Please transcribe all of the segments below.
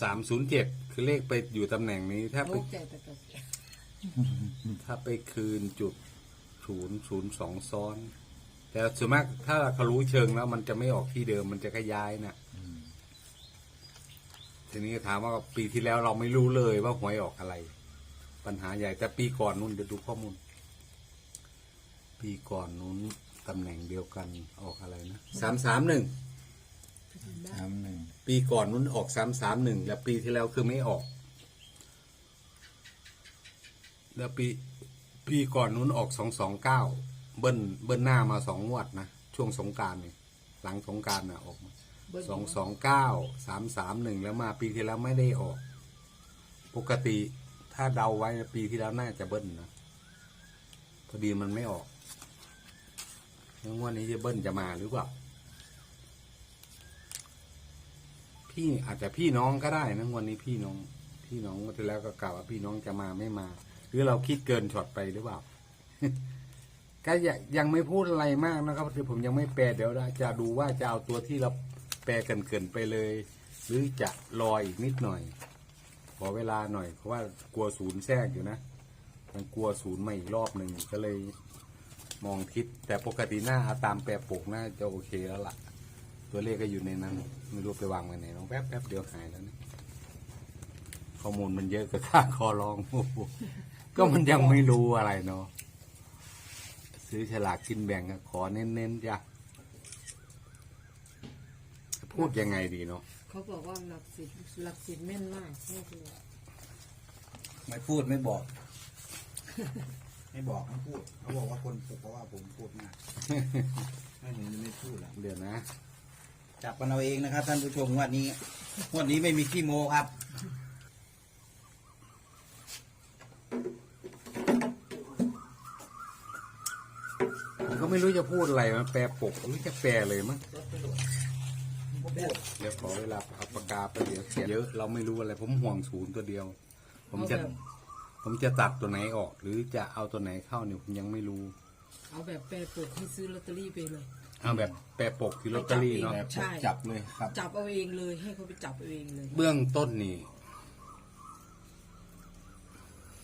สามศูนย์เจ็ดคือเลขไปอยู่ตำแหน่งนี้ ถ้าไปโอ้ใจแต่แต่ถ้าไปคืนจุดศูนย์ศูนย์สองซ้อน แต่ส่วนมากถ้าเขารู้เชิงแล้ว มันจะไม่ออกที่เดิมมันจะขย้ายนะทีนี้ถามว่าปีที่แล้วเราไม่รู้เลยว่าหวยออกอะไร ปัญหาใหญ่แต่ปีก่อนนู้นจะดูข้อมูล ปีก่อนนู้นตำแหน่งเดียวกันออกอะไรนะสามสามหนึ่ง สามหนึ่งปีก่อนนู้นออกสามสามหนึ่งแล้วปีที่แล้วคือไม่ออก แล้วปีปีก่อนนู้นออกสองสองเก้าเบิ้ลเบิ้ลหน้ามาสองงวดนะช่วงสงกรารเนี่ยหลังสงกรารน่ะออกมาสองสองเก้าสามสามหนึ่งแล้วมาปีที่แล้วไม่ได้ออก ปกติถ้าเดาไว้ปีที่แล้วน่าจะเบิ้ลนะพอดีมันไม่ออกแล้วงวดนี้จะเบิ้ลจะมาหรือเปล่า พี่อาจจะพี่น้องก็ได้นะวันนี้พี่น้อง พี่น้องวันที่แล้วก็กล่าวว่าพี่น้องจะมาไม่มา หรือเราคิดเกินช็อตไปหรือเปล่าก็ยังยังไม่พูดอะไรมากนะครับคือผมยังไม่แปลเดี๋ยวเราจะดูว่าจะเอาตัวที่เราแปลกันเกินไปเลย หรือจะรออีกนิดหน่อย ขอเวลาหน่อย เพราะว่ากลัวศูนย์แทรกอยู่นะมันกลัวศูนย์มาอีกรอบหนึ่งก็เลยมองทิศแต่ปกติหน้าตามแปรปกน่าจะโอเคแล้วล่ะ ตัวเลขก็อยู่ในนั้น ไม่รู้ไปวางไว้ไหนลองแป๊บแป๊บเดียวหายแล้วนะข้อมูลมันเยอะกระท่าคอรองโอ้โหก็มันยังไม่รู้อะไรเนาะซื้อฉลากกินแบ่งก็ขอเน้นๆจ้ะพูดยังไงดีเนาะเขาบอกว่าหลักสิบหลักสิบแม่นมากนี่คือไม่พูดไม่บอก ไม่บอกไม่พูด เขาบอกว่าคนพูดเพราะว่าผมพูดมาก ไม่หนูจะไม่พูดละเดี๋ยวนะ จับกันเอาเองนะครับ ท่านผู้ชมงวันนี้งวันนี้ไม่มีขี้โมครับผมก็ไม่รู้จะพูดอะไรมันแปลปกหรือจะแปลเลยมั้งเดี๋ยวขอเวลาเอาปากกาไปเดี๋ยวเขียนเยอะเราไม่รู้อะไร ผมห่วงศูนย์ตัวเดียว ผมจะ ผมจะตัดตัวไหนออก หรือจะเอาตัวไหนเข้าเนี่ยผมยังไม่รู้ เอาแบบแปรปกให้ซื้อลอตเตอรี่ไปเลย เอาแบบแปรปกที่ลอตเตอรี่เนาะใช่แบบจับเลยครับ จับเอาเองเลยให้เขาไปจับเอาเองเลย เบื้องต้นนี่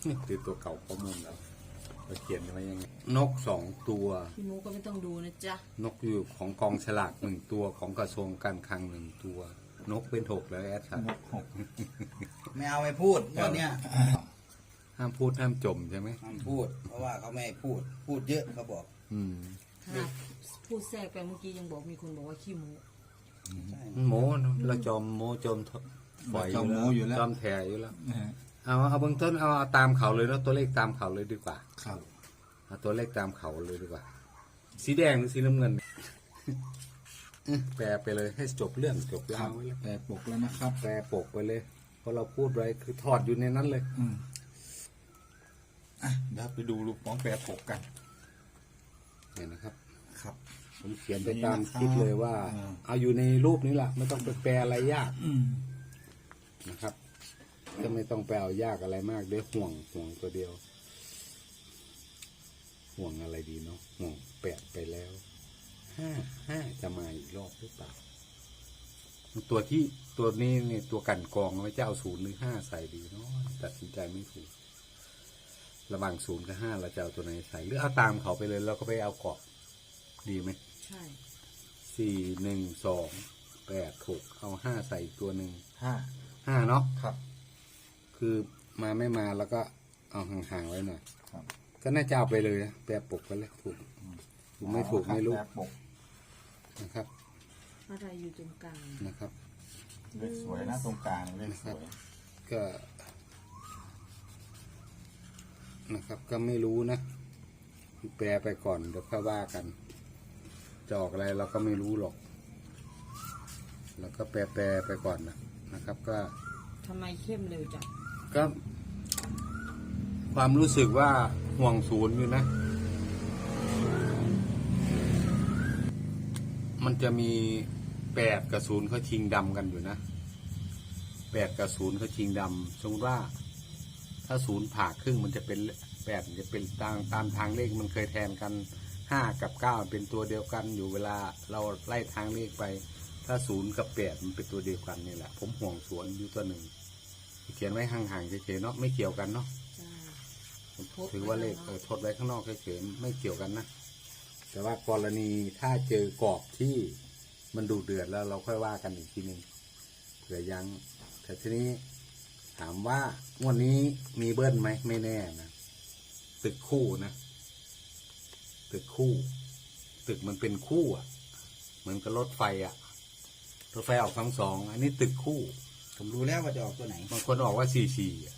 นี่คือตัวเก่าข้อมูลแล้วเราเขียนไว้ยังไงนกสองตัว พี่มูก็ไม่ต้องดูนะจ๊ะ นกอยู่ของกองฉลากหนึ่งตัวของกระทรวงการคลังหนึ่งตัว นกเป็นหกแล้วแอดครับไม่เอาไม่พูดงวันเนี้ยห้ามพูดห้ามจมใช่ไหมห้ามพูด เพราะว่าเขาไม่ให้พูด พูดเยอะเขาบอก อืม ถ้าพูดแทรกไปเมื่อกี้ยังบอกมีคนบอกว่าขี้โมูใช่โมเนอะเราจอมโมจอมฝอยจอมโม้อยู่แล้ว จอมแถอยู่แล้วเอาเอาเบื้องต้นเอาเอาตามเขาเลยเนาะตัวเลขตามเขาเลยดีกว่าครับเอาตัวเลขตามเขาเลยดีกว่า สีแดงหรือสีน้ำเงินเอ้ยแปลไปเลยให้จบเรื่องจบครัยาบวไว้เลยแต่ปกแล้วนะครับแปลปกไปเลยเพราะเราพูดไว้คือถอดอยู่ในนั้นเลย อืมอะเดี๋ยวไปดูลูกน้องแปรปกกัน เห็นนะครับ ครับ ผมเขียนไปตามนี่นะครับคิดเลยว่า อ่า เอาอยู่ในรูปนี้แหละไม่ต้องไปแปลอะไรยากอืมนะครับก็ไม่ต้องไปเอายากอะไรมากเดี๋ยวห่วงห่วงตัวเดียว ห่วงอะไรดีเนาะห่วงแปดไปแล้วห้าห้าจะมาอีกรอบหรือเปล่า ตัวที่ตัวนี้เนี่ยตัวกันกรองไว้จะเอาศูนย์หรือห้าใส่ดีเนาะตัดสินใจไม่ถูก ระหว่างศูนย์กับห้าเราจะเอาตัวไหนใส่หรือเอาตามเขาไปเลยเราก็ไปเอาเกาะดีไหมใช่สี่หนึ่งสองแปดหกเอาห้าใส่อีกตัวหนึ่งห้าห้าเนาะครับ คือมาไม่มาแล้วก็เอาห่างๆไว้หน่อยครับ ก็น่าจะเอาไปเลยนะแปรปกไปเลยถูกถูกไม่ถูกไม่รู้แปรปกนะครับ อะไรอยู่ตรงกลางนะครับเลขสวยนะตรงกลางเลขสวยก็ นะครับ ก็ไม่รู้นะแปลไปก่อนเดี๋ยวค่อยว่ากันจะออกอะไรเราก็ไม่รู้หรอก แล้วก็แปลแปลไปก่อนนะนะครับ ก็ทำไมเข้มเร็วจังก็ความรู้สึกว่าห่วงศูนย์อยู่นะ มันจะมีแปดกับศูนย์เขาชิงดำกันอยู่นะแปดกับศูนย์เขาชิงดำสมมติว่า ถ้าศูนย์ผ่าครึ่งมันจะเป็นแปดมันจะเป็นตามตามทางเลขมันเคยแทนกันห้ากับเก้าเป็นตัวเดียวกันอยู่เวลาเราไล่ทางเลขไป ถ้าศูนย์กับแปดมันเป็นตัวเดียวกันนี่แหละ ผมห่วงสวนอยู่ตัวหนึ่งเขียนไว้ห่างๆเฉยๆเนาะไม่เกี่ยวกันเนาะถือว่าเลขข้างนอกเออทดไว้ข้างนอกเฉยๆไม่เกี่ยวกันนะแต่ว่ากรณีถ้าเจอกรอบที่มันดูเดือดแล้วเราค่อยว่ากันอีกทีหนึ่งเผื่อยังแต่ทีนี้ ถามว่างวันนี้มีเบิ้ลไหมไม่แน่นะตึกคู่นะตึกคู่ ตึกมันเป็นคู่อะ เหมือนกับรถไฟอะรถไฟออกทั้งสอง อันนี้ตึกคู่ ผมรู้แล้วว่าจะออกตัวไหน บางคนออกว่าสี่สี่อะ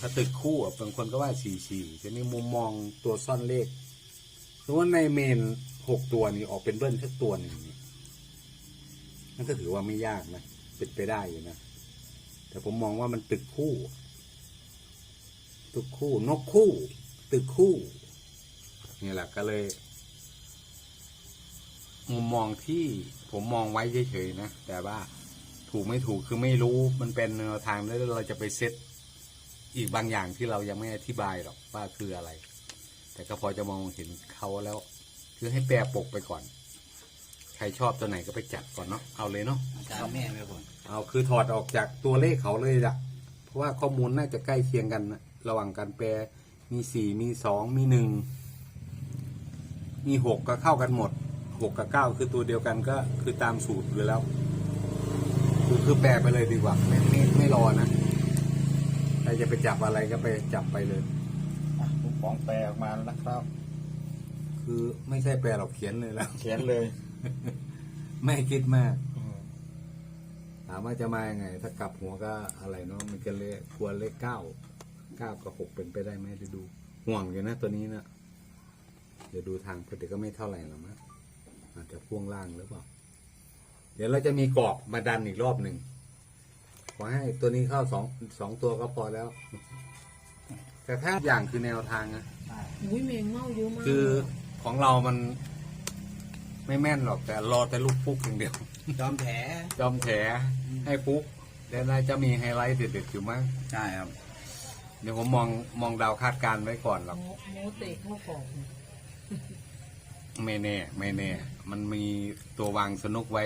ถ้าตึกคู่อะบางคนก็ว่าสี่สี่ทีนี้มุมมองตัวซ่อนเลขสมมติว่าในเมนหกตัวนี้ออกเป็นเบิ้ลแค่ตัวหนึ่งนี่นั่นก็ถือว่าไม่ยากนะเป็นไปได้อยู่นะ แต่ผมมองว่ามันตึกคู่ ตึกคู่ นกคู่ ตึกคู่นี่แหละก็เลย มุมมองที่ผมมองไว้เฉยๆนะ แต่ว่าถูกไม่ถูกคือไม่รู้มันเป็นแนวทางแล้วเราจะไปเซตอีกบางอย่างที่เรายังไม่อธิบายหรอกว่าคืออะไร แต่ก็พอจะมองเห็นเขาแล้ว คือให้แปรปกไปก่อน ใครชอบตัวไหนก็ไปจัดก่อนเนาะเอาเลยเนาะตามแม่ไปก่อน เอาคือถอดออกจากตัวเลขเขาเลยละเพราะว่าข้อมูลน่าจะใกล้เคียงกันนะระหว่างการแปลมีสี่มีสองมีหนึ่งมีหกก็เข้ากันหมดหกกับเก้าคือตัวเดียวกันก็คือตามสูตรเลยแล้ว คือคือแปลไปเลยดีกว่า ไม่ไม่ไม่รอนะใครจะไปจับอะไรก็ไปจับไปเลยอะผมของแปลออกมาแล้วนะครับ คือไม่ใช่แปลหรอกเขียนเลยแล้ว เขียนเลย ไม่คิดมากอืมถามว่าจะมายังไง ถ้ากลับหัวก็อะไรเนาะมันจะเลขควรเลขเก้าเก้ากับหกเป็นไปได้ไหมเดี๋ยวดูห่วงอยู่นะตัวนี้นะเดี๋ยวดูทางเพื่อก็ไม่เท่าไหร่หรอกมั้งอาจจะพ่วงล่างหรือเปล่า เดี๋ยวเราจะมีกรอบมาดันอีกรอบหนึ่งขอให้ตัวนี้เข้าสองสองตัวก็พอแล้ว แต่ถ้าอย่างคือแนวทางนะอุ้ยแมงเม่าเยอะมากคือของเรามัน ไม่แม่นหรอกแต่รอแต่ลูกฟุกอย่างเดียว จอมแผลจอมแถ ให้ฟุกแล้วน่าจะมีไฮไลท์เด็ดๆอยู่มั้งใช่ครับ เดี๋ยวผมมองมองดาวคาดการณ์ไว้ก่อนหรอกโมโมเตะเข้ากรอบเนี่ยไม่แน่ไม่แน่ มันมีตัววางสนุกไว้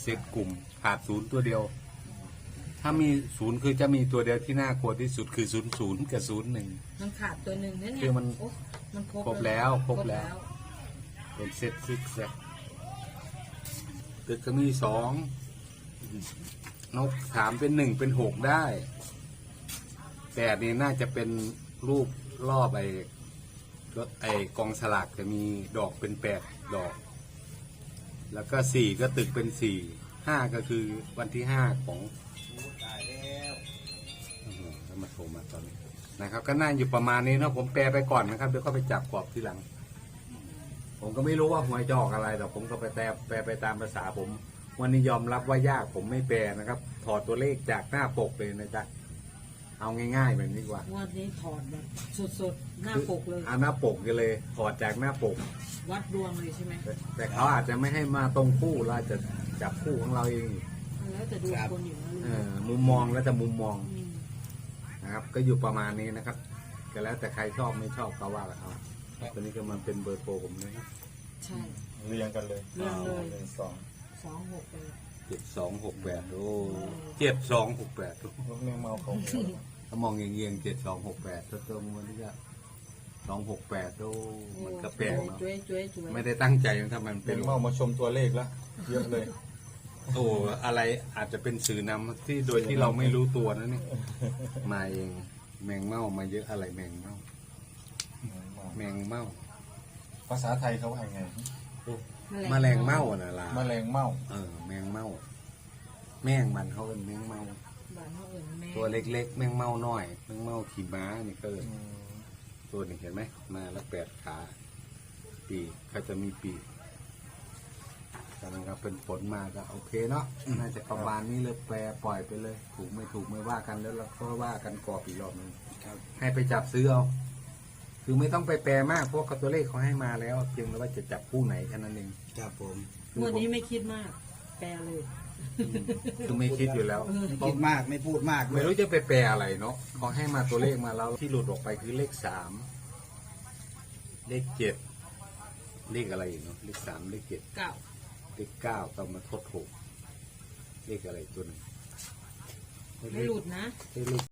เซตกลุ่มขาดศูนย์ตัวเดียว ถ้ามีศูนย์คือจะมีตัวเดียวที่น่ากลัวที่สุดคือศูนย์ศูนย์กับศูนย์หนึ่ง มันขาดตัวหนึ่งนั่นเนี่ยคือมัน โอ๊ะมันครบครบแล้วครบแล้ว เป็นเซตซิกแซกตึกก็มีสอง นกถามเป็นหนึ่งเป็นหกได้แปดนี่น่าจะเป็นรูปรอบไอ้รถไอ้กองสลากจะมีดอกเป็นแปดดอก แล้วก็สี่ก็ตึกเป็นสี่ห้าก็คือวันที่ห้าของแล้วมาโทรมาตอนนี้นะครับ ก็น่าอยู่ประมาณนี้นะผมแปลไปก่อนนะครับเดี๋ยวก็ไปจับกรอบทีหลัง ผมก็ไม่รู้ว่าหวยจะออกอะไรแต่ผมก็ไปแปลแปลไปตามภาษาผม วันนี้ยอมรับว่ายากผมไม่แปลนะครับ ถอดตัวเลขจากหน้าปกเลยนะจ๊ะเอาง่ายๆแบบนี้ดีกว่างวันนี้ถอดแบบสดๆ หน้าปกเลย เอาหน้าปกกันเลยถอดจากหน้าปก วัดดวงเลยใช่ไหมแต่แต่เขาอาจจะไม่ให้มาตรงคู่เราอาจจะจับคู่ของเราเองแล้วแต่ดวงคนอยู่นะเออมุมมองแล้วแต่มุมมองอืมนะครับ ก็อยู่ประมาณนี้นะครับก็แล้วแต่ใครชอบไม่ชอบก็ว่ากันเอาตัวนี้ก็มันเป็นเบอร์โทรผมเลยนะใช่ เรียงกันเลยเรียงเลย หนึ่งสอง สองหกเลยเจ็ดสองหกแปดโอ้เจ็ดสองหกแปดรถเรียงเมาเขาเขียวถ้ามองเงียงๆเจ็ดสองหกแปดตัวๆมันก็สองหกแปดโอ้มันก็แปลกเนาะจุ้ยจุ้ยจุ้ยไม่ได้ตั้งใจทำมันเป็เป็นนเมามาชมตัวเลขแล้วเยอะเลยโอ้อะไรอาจจะเป็นสื่อนำที่โดยที่เราไม่รู้ตัวนะเนี่ยมาเองแมงเม่ามาเยอะอะไรแมงเม่าแมงเม่าภาษาไทยเขาว่าไง แมลงเม่าน่ะล่ะแมลงเม่าเออแมงเม่าแมงมันเขาเป็นแมงเม่าบ้านเขาเอื่นแม่ตัวเล็กๆ แมงเม่าน้อยแมงเม่าขี่ม้านี่ก็เอิ้นอืมตัวนี้เห็นไหมมาแล้วแปดขาปีกเขาจะมีปีกแต่มันก็เป็นผลมาก็โอเคเนาะน่าจะประมาณนี้เลยแปรปล่อยไปเลย ถูกไม่ถูกไม่ว่ากันแล้วเราก็ว่ากันกรอบอีกรอบหนึงครับให้ไปจับซื้อเอา คือไม่ต้องไปแปลมากเพราะเขาตัวเลขเขาให้มาแล้ว เพียงแต่ว่าจะจับคู่ไหนแค่นั้นเองครับผมงวันนี้ไม่คิดมาก แปลเลย คือไม่คิดอยู่แล้วไม่คิดมากไม่พูดมากด้วไม่ยรู้จะไปแปลอะไรเนาะเขาให้มาตัวเลขมาแล้วที่หลุดออกไปคือเลขสามเลขเจ็ดเลขอะไรอีกเนาะเลขสามเลขเจ็ดเก่าเลขเก้าต้องมาทดหกเลขอะไรตัวหนึ่งไม่หลุดนะเลข